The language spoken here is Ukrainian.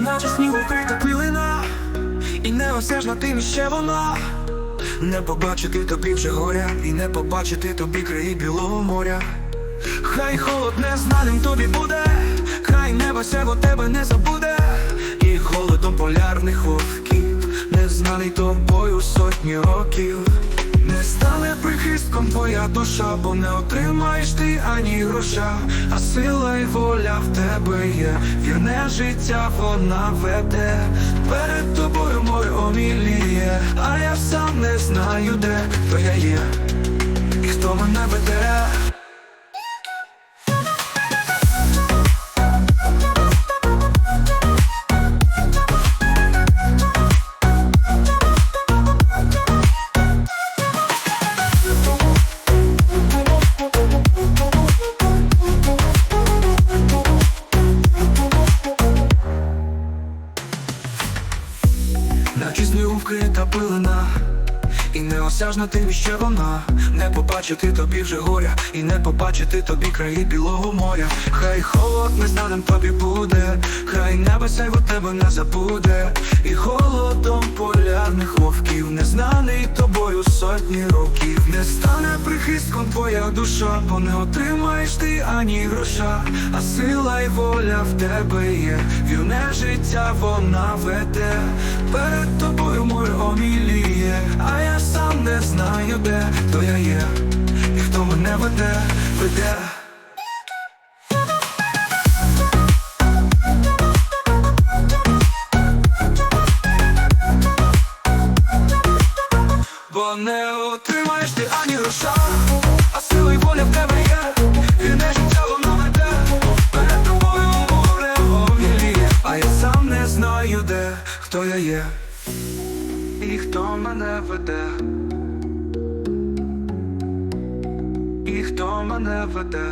наче снігу вкрита пилина, і неосяжна тим ще вона. Не побачити тобі вже горя, і не побачити тобі краї білого моря. Хай холод незнаним тобі буде, хай небо сяго тебе не забуде, і холодом полярних вовків, незнаний тобою сотні років. Не стане прихистком твоя душа, бо не отримаєш ти ані гроша, а сила й воля в тебе є, вірне життя вона веде, перед тобою море оміліє, а я сам не знаю, де хто я є, і хто мене веде. Снігу вкрита пилина. І неосяжна тим ще вона. Не побачити тобі вже горя. І не побачити тобі краї білого моря. Хай холод незнаним тобі буде. Хай небо сяйво тебе не забуде. І холодом полярних вовків Незнаний тобою сотні років. Не стане прихистком твоя душа Бо не отримаєш ти ані гроша. А сила й воля в тебе є. Вірне життя вона веде Перед тобою море оміліє А я сам не знаю, де то я є. І хто мене веде, веде. Бо не отримаєш хто я є, і хто мене веде, і хто мене веде.